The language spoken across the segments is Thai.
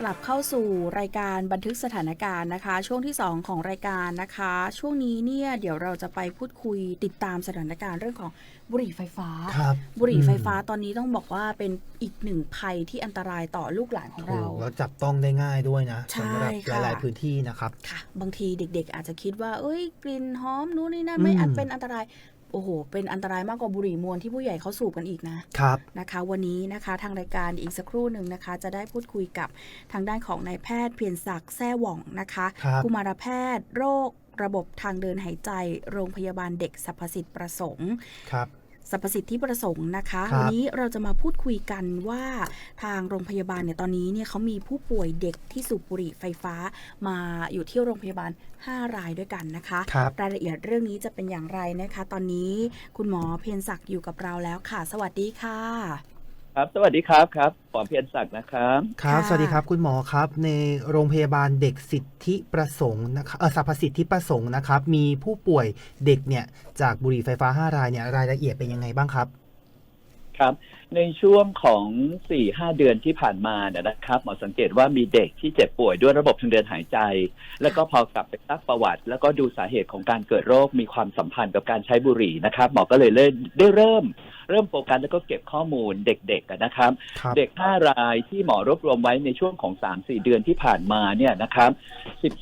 กลับเข้าสู่รายการบันทึกสถานการณ์นะคะ ช่วงที่ 2 ของรายการนะคะ ช่วงนี้เนี่ยเดี๋ยวเราจะไปพูดคุยติดตามสถานการณ์เรื่องของบุหรี่ไฟฟ้า ครับบุหรี่ไฟฟ้าตอนนี้ต้องบอกว่าเป็นอีกหนึ่งภัยที่อันตรายต่อลูกหลานของถูเรากแล้วจับต้องได้ง่ายด้วยนะใช่สำหรับค่ะหลาย ๆ พื้นที่นะครับ ค่ะ บางทีเด็กๆ อาจจะคิดว่า เอ้ยกลิ่นหอมนู้นนี่นั่นไม่อืม อาจเป็นอันตราย โอ้โห เป็นอันตรายมากกว่าบุหรี่มวนที่ผู้ใหญ่เขาสูบกันอีกนะครับนะคะ วันนี้นะคะทางรายการอีกสักครู่หนึ่งนะคะ จะได้พูดคุยกับทางด้านของนายแพทย์เพียรศักดิ์แซ่หว่องนะคะครับกุมารแพทย์โรคระบบทางเดินหายใจ โรงพยาบาลเด็กสรรพสิทธิ์ประสงค์ครับ สรรพสิทธิประสงค์นะคะครับวันนี้เราจะมาพูดคุยกันว่าทางโรงพยาบาลเนี่ยตอนนี้เนี่ยเขามีผู้ป่วยเด็กที่สูบบุหรี่ไฟฟ้า มาอยู่ที่โรงพยาบาล 5 รายด้วยกันนะคะครับรายละเอียดเรื่องนี้จะเป็นอย่างไรนะคะ ตอนนี้คุณหมอเพียรศักดิ์อยู่กับเราแล้วค่ะ สวัสดีค่ะ ครับ สวัสดีครับครับหมอเพียรศักดิ์นะครับ ครับค่ะสวัสดีครับคุณหมอครับ ในโรงพยาบาลเด็กสิทธิประสงค์นะครับเออสรรพสิทธิประสงค์นะครับ มีผู้ป่วยเด็กเนี่ยจากบุหรี่ไฟฟ้า 5 รายเนี่ยรายละเอียดเป็นยังไงบ้างครับ ครับ ในช่วงของ4ี่ห้าเดือนที่ผ่านมาเนี่ยนะครับหมอสังเกตว่ามีเด็กที่เจ็บป่วยด้วยระบบทางเดินหายใจ แล้วก็พอกลับไปซักประวัติ แล้วก็ดูสาเหตุของการเกิดโรคมีความสัมพันธ์กับการใช้บุหรี่นะครับหมอก็เลยเริ่มได้เริ่มเริ่มโฟกัสแล้วก็เก็บข้อมูลเด็กๆอะนะครับ ครับ เด็ก 5 รายที่หมอรวบรวมไว้ในช่วงของ 3-4 เดือนที่ผ่านมาเนี่ยนะครับ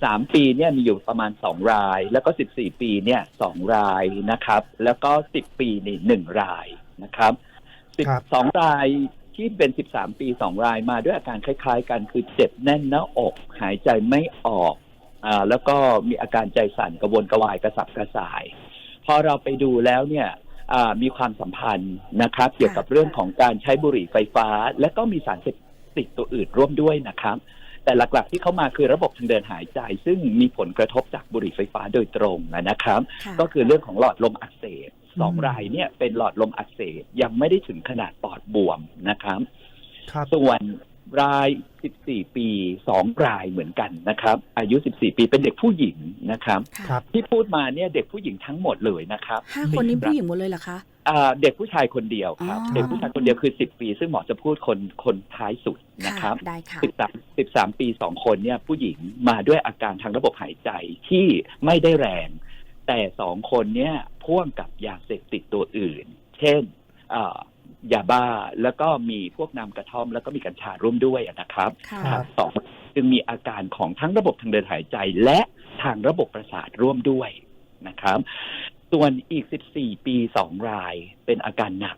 13 ปีเนี่ยมีอยู่ประมาณ 2 ราย แล้วก็ 14 ปีเนี่ย2รายนะครับ แล้วก็ 10 ปีนี่หนึ่งรายนะครับ ครับ12รายที่เป็น13ปี2รายมาด้วยอาการคล้าย ๆ กันคือเจ็บแน่นหน้าอก หายใจไม่ออกอ่าแล้วก็มีอาการใจสั่นกระวนกระวายกระสับกระส่าย พอเราไปดูแล้วเนี่ยอ่ามีความสัมพันธ์นะครับ เกี่ยวกับเรื่องของการใช้บุหรี่ไฟฟ้า และก็มีสารเสพติดตัวอื่นร่วมด้วยนะครับ แต่หลักๆที่เข้ามาคือระบบทางเดินหายใจ ซึ่งมีผลกระทบจากบุหรี่ไฟฟ้าโดยตรงนะครับค่ะก็คือเรื่องของหลอดลมอักเสบ สองอืมรายเนี่ยเป็นหลอดลมอักเสบยังไม่ได้ถึงขนาดปอดบวมนะครับครับส่วนราย 14 ปีสองรายเหมือนกันนะครับ อายุ 14 ปีเป็นเด็กผู้หญิงนะครับค่ะครับที่พูดมาเนี่ยเด็กผู้หญิงทั้งหมดเลยนะครับห้าคนนี้ผู้หญิงหมดเลยเหรอคะอ่าเด็กผู้ชายคนเดียวครับอ๋อเด็กผู้ชายคนเดียวคือ 10 ปี ซึ่งหมอจะพูดคนคนท้ายสุดนะครับได้ค่ะ13 13 ปีสองคนเนี่ยผู้หญิงมาด้วยอาการทางระบบหายใจที่ไม่ได้แรง แต่สองคนเนี่ยพ่วงกับยาเสพติดตัวอื่น เช่นอ่ายาบ้าแล้วก็มีพวกนำกระท่อม แล้วก็มีกัญชาร่วมด้วยนะครับค่ะครับสองจึงมีอาการของทั้งระบบทางเดินหายใจ และทางระบบประสาทร่วมด้วยนะครับ ส่วนอีก 14 ปีสองรายเป็นอาการหนัก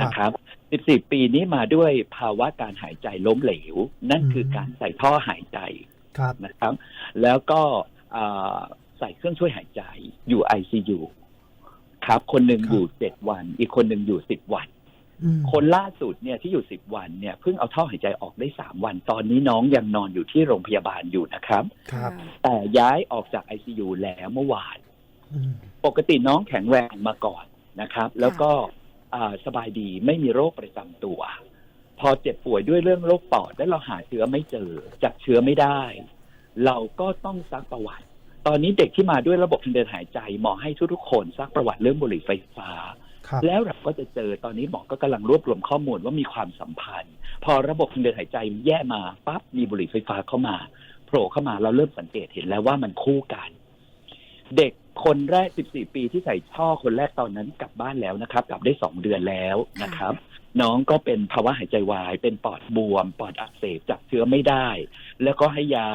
นะครับ 14 ปีนี้มาด้วยภาวะการหายใจล้มเหลว นั่นคือการใส่ท่อหายใจครับนะครับ แล้วก็อ่า ใส่เครื่องช่วยหายใจอยู่ ICU ครับ คนหนึ่งครับอยู่7วัน อีกคนหนึ่งอยู่10วันอืมคนล่าสุดเนี่ยที่อยู่10วันเนี่ยเพิ่งเอาท่อหายใจออกได้3วัน ตอนนี้น้องยังนอนอยู่ที่โรงพยาบาลอยู่นะครับ ครับ แต่ย้ายออกจาก ICU แล้วเมื่อวานอืมปกติน้องแข็งแรงมาก่อนนะครับ แล้วก็อ่าสบายดีไม่มีโรคประจำตัว พอเจ็บป่วยด้วยเรื่องโรคปอด แล้วเราหาเชื้อไม่เจอ จับเชื้อไม่ได้ เราก็ต้องซักประวัติ ตอนนี้เด็กที่มาด้วยระบบทางเดินหายใจหมอให้ทุกๆคนซักประวัติเรื่องบุหรี่ไฟฟ้าครับแล้วเราก็จะเจอตอนนี้หมอก็กำลังรวบรวมข้อมูลว่ามีความสัมพันธ์ พอระบบทางเดินหายใจแย่มาปั๊บมีบุหรี่ไฟฟ้าเข้ามาโผล่เข้ามาเราเริ่มสังเกตเห็นแล้วว่ามันคู่กัน เด็กคนแรก 14 ปีที่ใส่ท่อคนแรกตอนนั้นกลับบ้านแล้วนะครับ กลับได้ 2 เดือนแล้วนะครับ น้องก็เป็นภาวะหายใจวาย เป็นปอดบวม ปอดอักเสบจับเชื้อไม่ได้ แล้วก็ให้ยา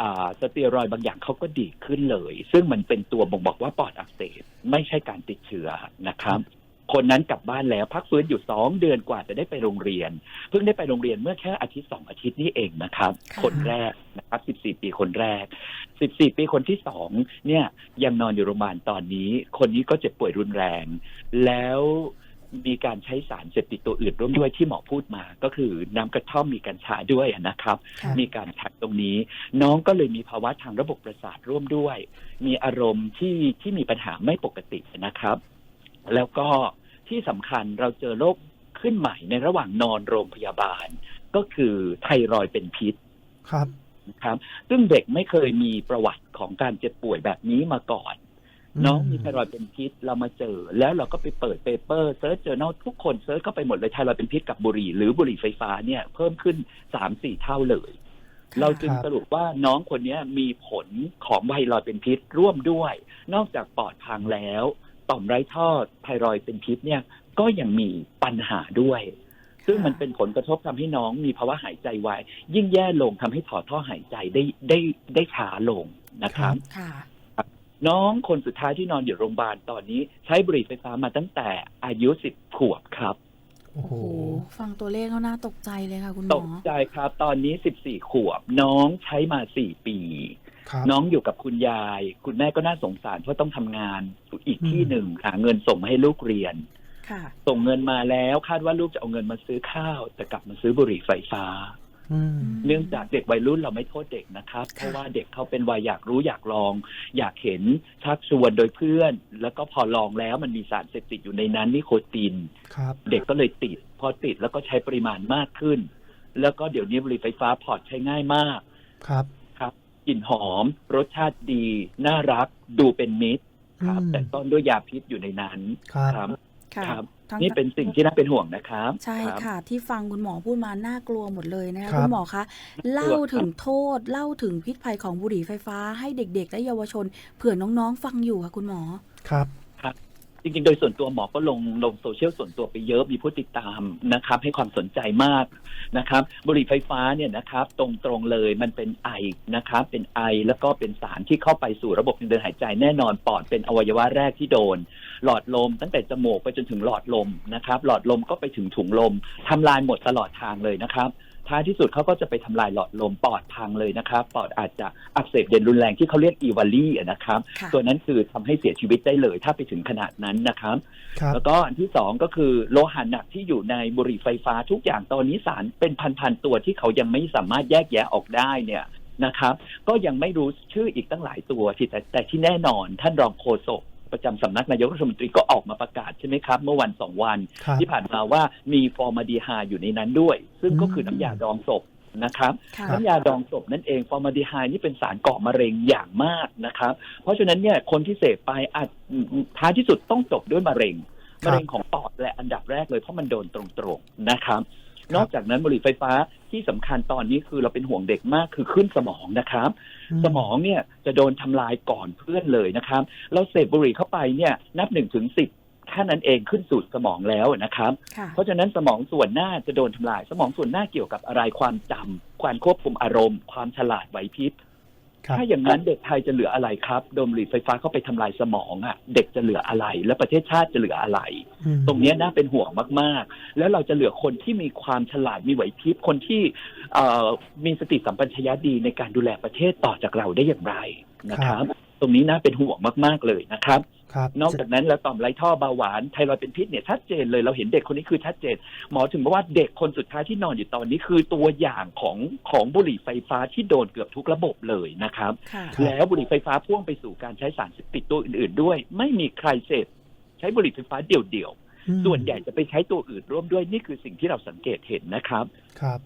อ่าสเตียรอยด์บางอย่างเขาก็ดีขึ้นเลย ซึ่งมันเป็นตัวบ่งบอกว่าปอดอักเสบไม่ใช่การติดเชื้อนะครับคนนั้นกลับบ้านแล้วพักฟื้นอยู่สองเดือนกว่าจะได้ไปโรงเรียน เพิ่งได้ไปโรงเรียนเมื่อแค่อาทิตย์สองอาทิตย์นี้เองนะครับค่ะคนแรกนะครับ14ปีคนแรก14ปีคนที่สองเนี่ยยังนอนอยู่โรงพยาบาลตอนนี้ คนนี้ก็เจ็บป่วยรุนแรง แล้ว มีการใช้สารเสพติดตัวอื่นร่วมด้วยที่หมอพูดมา ก็คือน้ำกระท่อมมีกัญชาด้วยนะครับ ค่ะ มีการทักตรงนี้ น้องก็เลยมีภาวะทางระบบประสาทร่วมด้วย มีอารมณ์ที่ที่มีปัญหาไม่ปกตินะครับ แล้วก็ที่สำคัญเราเจอโรคขึ้นใหม่ในระหว่างนอนโรงพยาบาล ก็คือไทรอยด์เป็นพิษ ครับ นะครับซึ่งเด็กไม่เคยมีประวัติของการเจ็บป่วยแบบนี้มาก่อนอืม น้องมีไทรอยด์เป็นพิษเรามาเจอ แล้วเราก็ไปเปิดเปเปอร์เซิร์ชเจอแนลทุกคนเซิร์ชเข้าไปหมดเลยไทรอยด์เป็นพิษกับบุหรี่หรือบุหรี่ไฟฟ้าเนี่ยเพิ่มขึ้นสามสี่เท่าเลยค่ะเราจึงครับสรุปว่าน้องคนนี้มีผลของไวรอยด์เป็นพิษร่วมด้วย นอกจากปอดพังแล้ว ต่อมไร้ท่อไทรอยด์เป็นพิษเนี่ยก็ยังมีปัญหาด้วยซึ่งมันเป็นผลกระทบทำให้น้องมีภาวะหายใจวายยิ่งแย่ลงทำให้ถอดท่อหายใจได้ได้ได้ช้าลงนะครับค่ะ น้องคนสุดท้ายที่นอนอยู่โรงพยาบาลตอนนี้ ใช้บุหรี่ไฟฟ้ามาตั้งแต่อายุสิบขวบครับ โอ้โหโอ้โหฟังตัวเลขเขาน่าตกใจเลยค่ะ คุณหมตอกใจครับ ตอนนี้สิบสี่ขวบ น้องใช้มาสี่ปีครับน้องอยู่กับคุณยาย คุณแม่ก็น่าสงสารเพราะต้องทำงานอีกที่อืมหนึ่งหาเงินส่งมาให้ลูกเรียนค่ะส่งเงินมาแล้วคาดว่าลูกจะเอาเงินมาซื้อข้าว แต่กลับมาซื้อบุหรี่ไฟฟ้าอืม เนื่องจากเด็กวัยรุ่นเราไม่โทษเด็กนะครับ เพราะว่าเด็กเขาเป็นวัยอยากรู้อยากลอง อยากเห็นชักชวนโดยเพื่อน แล้วก็พอลองแล้วมันมีสารเสพติดอยู่ในนั้นนิโคตินครับเด็กก็เลยติด พอติดแล้วก็ใช้ปริมาณมากขึ้น แล้วก็เดี๋ยวนี้บุหรี่ไฟฟ้าพอร์ตใช้ง่ายมากครับครับกลิ่นหอม รสชาติดี น่ารัก ดูเป็นมิตรครับอืมแต่ต้นด้วยยาพิษอยู่ในนั้นครับ ครับค่ะครับ ทั้ง นี่เป็นสิ่งที่น่าเป็นห่วงนะครับใช่รับ ค่ะ ที่ฟังคุณหมอพูดมาน่ากลัวหมดเลยนะคะครับ คุณหมอคะเล่าครับถึงโทษ เล่าถึงพิษภัยของบุหรี่ไฟฟ้าให้เด็ก ๆ และเยาวชนเผื่อน้องๆ ฟังอยู่ค่ะคุณหมอ ครับ จริงๆ โดยส่วนตัวหมอก็ลงลงโซเชียลส่วนตัวไปเยอะมีผู้ติดตามนะครับ ให้ความสนใจมากนะครับ บุหรี่ไฟฟ้าเนี่ยนะครับ ตรงๆเลยมันเป็นไอนะครับ เป็นไอแล้วก็เป็นสารที่เข้าไปสู่ระบบทางเดินหายใจแน่นอนปอดเป็นอวัยวะแรกที่โดน หลอดลมตั้งแต่จมูกไปจนถึงหลอดลมนะครับ หลอดลมก็ไปถึงถุงลมทำลายหมดตลอดทางเลยนะครับ ท้ายที่สุดเขาก็จะไปทำลายหลอดลมปอดพังเลยนะครับ ปอดอาจจะอักเสบเด่นรุนแรงที่เขาเรียกอีวาลีนะครับค่ะตัวนั้นคือทำให้เสียชีวิตได้เลย ถ้าไปถึงขนาดนั้นนะครับครับ แล้วก็อันที่สองก็คือโลหะหนักที่อยู่ในบุหรี่ไฟฟ้าทุกอย่างตอนนี้สารเป็นพันๆตัวที่เขายังไม่สามารถแยกแยะออกได้เนี่ยนะครับ ก็ยังไม่รู้ชื่ออีกตั้งหลายตัวที่แต่แต่ที่แน่นอนท่านรองโฆษก ประจำสำนักนายกรัฐมนตรีก็ออกมาประกาศใช่ไหมครับ เมื่อวันสองวันครับที่ผ่านมาว่ามีฟอร์มาดีไฮด์อยู่ในนั้นด้วย ซึ่งก็คือน้ำยาดองศพนะครับค่ะน้ำยาดองศพนั่นเองฟอร์มาดีไฮด์นี่เป็นสารก่อมะเร็งอย่างมากนะครับ เพราะฉะนั้นเนี่ยคนที่เสพไปอาจท้ายที่สุดต้องจบด้วยมะเร็งครับมะเร็งของปอดและอันดับแรกเลยเพราะมันโดนตรงๆนะครับครับ นอกจากนั้นบุหรี่ไฟฟ้าที่สำคัญตอนนี้คือเราเป็นห่วงเด็กมากคือขึ้นสมองนะครับ สมองเนี่ยจะโดนทำลายก่อนเพื่อนเลยนะครับ เราเสพบุหรี่เข้าไปเนี่ยนับหนึ่งถึงสิบแค่นั้นเองขึ้นสู่สมองแล้วนะครับค่ะเพราะฉะนั้นสมองส่วนหน้าจะโดนทำลาย สมองส่วนหน้าเกี่ยวกับอะไรความจำความควบคุมอารมณ์ ความฉลาดไหวพริบครับ ถ้าอย่างนั้นเด็กไทยจะเหลืออะไรครับโดนบุหรี่ไฟฟ้าเข้าไปทำลายสมองอะ เด็กจะเหลืออะไร และประเทศชาติจะเหลืออะไรอืมตรงเนี้ยน่าเป็นห่วงมากๆ แล้วเราจะเหลือคนที่มีความฉลาดมีไหวพริบคนที่เอ่อมีสติสัมปชัญญะดีในการดูแลประเทศต่อจากเราได้อย่างไรนะครับ ตรงนี้น่าเป็นห่วงมาก ๆเลยนะครับ ครับนอกจากนั้นแล้วต่อมไรท่อเบาหวานไทรอยด์เป็นพิษเนี่ยชัดเจนเลยเราเห็นเด็กคนนี้คือชัดเจน หมอถึงบอกว่าเด็กคนสุดท้ายที่นอนอยู่ตอนนี้คือตัวอย่างของของบุหรี่ไฟฟ้าที่โดนเกือบทุกระบบเลยนะครับค่ะครับแล้วบุหรี่ไฟฟ้าพ่วงไปสู่การใช้สารเสพติดตัวอื่น ๆ ด้วย ไม่มีใครเสพใช้บุหรี่ไฟฟ้าเดี่ยวอืมๆส่วนใหญ่จะไปใช้ตัวอื่นร่วมด้วยนี่คือสิ่งที่เราสังเกตเห็นนะครับครับ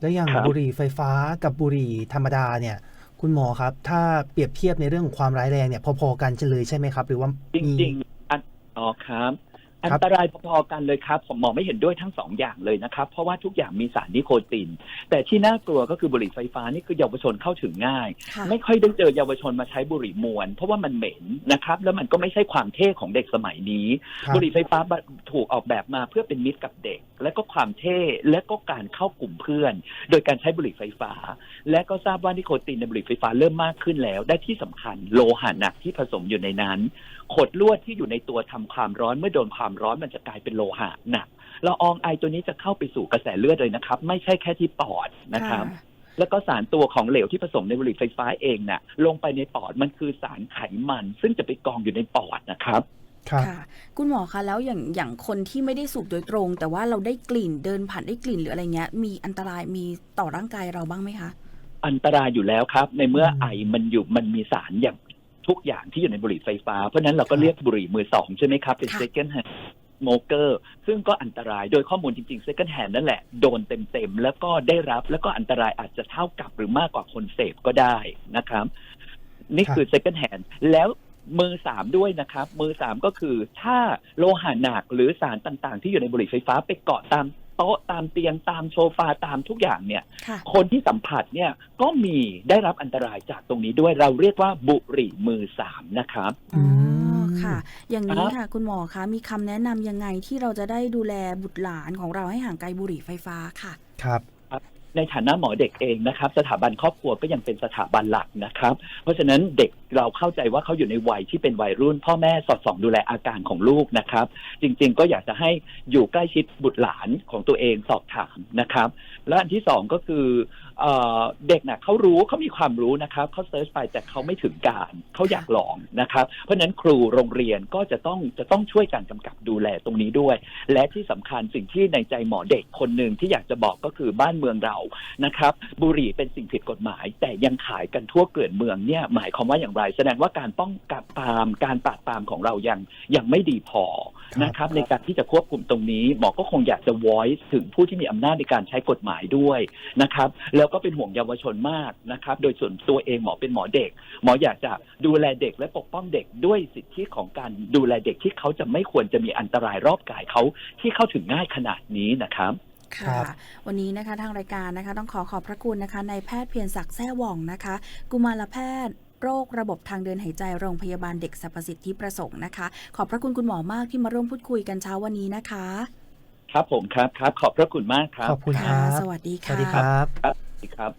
แล้วอย่างครับบุหรี่ไฟฟ้ากับบุหรี่ธรรมดาเนี่ย คุณหมอครับ ถ้าเปรียบเทียบในเรื่องของความร้ายแรงเนี่ยพอๆกันเลยใช่ไหมครับ หรือว่าจริงๆอันอ๋อครับ อัครับนตรายพอๆกันเลยครับ ผมมองไม่เห็นด้วยทั้งสองอย่างเลยนะครับ เพราะว่าทุกอย่างมีสารนิโคติน แต่ที่น่ากลัวก็คือบุหรี่ไฟฟ้านี่คือเยาวชนเข้าถึงง่ายค่ะไม่ค่อยได้เจอเยาวชนมาใช้บุหรี่มวน เพราะว่ามันเหม็นนะครับ แล้วมันก็ไม่ใช่ความเท่ของเด็กสมัยนี้ครับบุหรี่ไฟฟ้าถูกออกแบบมาเพื่อเป็นมิตรกับเด็ก และก็ความเท่และก็การเข้ากลุ่มเพื่อน โดยการใช้บุหรี่ไฟฟ้า และก็ทราบว่านิโคตินในบุหรี่ไฟฟ้าเริ่มมากขึ้นแล้ว ได้ที่สำคัญโลหะหนักที่ผสมอยู่ในนั้น ขดลวดที่อยู่ในตัวทำความร้อนเมื่อโดนความร้อนมันจะกลายเป็นโลหะหนักละอองไอตัวนี้จะเข้าไปสู่กระแสเลือดเลยนะครับ ไม่ใช่แค่ที่ปอดนะครับแล้วก็สารตัวของเหลวที่ผสมในบุหรี่ไฟฟ้าเองน่ะ ลงไปในปอดมันคือสารไขมัน ซึ่งจะไปกองอยู่ในปอดนะครับครับค่ะคุณหมอคะแล้วอย่างอย่างคนที่ไม่ได้สูบโดยตรง แต่ว่าเราได้กลิ่นเดินผ่านได้กลิ่นหรืออะไรเงี้ย มีอันตรายมีต่อร่างกายเราบ้างไหมคะอันตรายอยู่แล้วครับ ในเมื่ออืมไอมันอยู่มันมีสารอย่าง ทุกอย่างที่อยู่ในบุหรี่ไฟฟ้า เพราะฉะนั้นเราก็ครับเรียกบุหรี่มือสองใช่ไหมครับ เป็นค่ะ second hand smoker ซึ่งก็อันตรายโดยข้อมูลจริงๆ second hand นั่นแหละ โดนเต็มๆ แล้วก็ได้รับแล้วก็อันตรายอาจจะเท่ากับหรือมากกว่าคนเสพก็ได้นะครับ นี่คือ second hand แล้วมือสามด้วยนะครับ มือสามก็คือถ้าโลหะหนักหรือสารต่างๆ ที่อยู่ในบุหรี่ไฟฟ้าไปเกาะตาม โต๊ะตามเตียงตามโซฟาตามทุกอย่างเนี่ย ค่ะ คนที่สัมผัสเนี่ยก็มีได้รับอันตรายจากตรงนี้ด้วยเราเรียกว่าบุหรี่มือสามนะครับ อ๋อมค่ะ อย่างนี้ครับค่ะ คุณหมอคะมีคำแนะนำยังไงที่เราจะได้ดูแลบุตรหลานของเราให้ห่างไกลบุหรี่ไฟฟ้าค่ะ ครับ ในฐานะหมอเด็กเองนะครับ สถาบันครอบครัวก็ยังเป็นสถาบันหลักนะครับ เพราะฉะนั้นเด็ก เราเข้าใจว่าเขาอยู่ในวัยที่เป็นวัยรุ่น พ่อแม่สอดส่องดูแลอาการของลูกนะครับ จริงๆ ก็อยากจะให้อยู่ใกล้ชิดบุตรหลานของตัวเองสอบถามนะครับ และอันที่สองก็คือเอเด็กน่ะเขารู้เขามีความรู้นะครับเขาเซิร์ชไปแต่เขาไม่ถึงการเขาอยากลองนะครับ เพราะฉะนั้นครูโรงเรียนก็จะต้องจะต้องช่วยการกำกับดูแลตรงนี้ด้วย และที่สำคัญสิ่งที่ในใจหมอเด็กคนหนึ่งที่อยากจะบอกก็คือบ้านเมืองเรานะครับ บุหรี่เป็นสิ่งผิดกฎหมาย แต่ยังขายกันทั่วเกลื่อนเมืองเนี่ยหมายความว่าอย่างไรแสดงว่าการป้องกันปรามการปราบปรามของเรายังยังไม่ดีพอครับนะครับ ในการที่จะควบคุมตรงนี้หมอก็คงอยากจะ voice ถึงผู้ที่มีอำนาจในการใช้กฎหมายด้วยนะครับ แล้วก็เป็นห่วงเยาวชนมากนะครับ โดยส่วนตัวเองหมอเป็นหมอเด็ก หมออยากจะดูแลเด็กและปกป้องเด็กด้วยสิทธิของการดูแลเด็กที่เขาจะไม่ควรจะมีอันตรายรอบกายเขาที่เข้าถึงง่ายขนาดนี้นะครับครัค่ะบวันนี้นะคะทางรายการนะคะ ต้องขอขอบพระคุณนะคะนายแพทย์เพียรศักดิ์แซ่หว่องนะคะ กุมารแพทย์ โรคระบบทางเดินหายใจโรงพยาบาลเด็กสรรพสิทธิประสงค์นะคะ ขอบพระคุณคุณหมอมากที่มาร่วมพูดคุยกันเช้าวันนี้นะคะ ครับผมครับครับ ขอบพระคุณมากครับ ขอบคุณคค่ะรับ สวัสดีสค่ะวัสดีครับ ครับสวัสดีครับ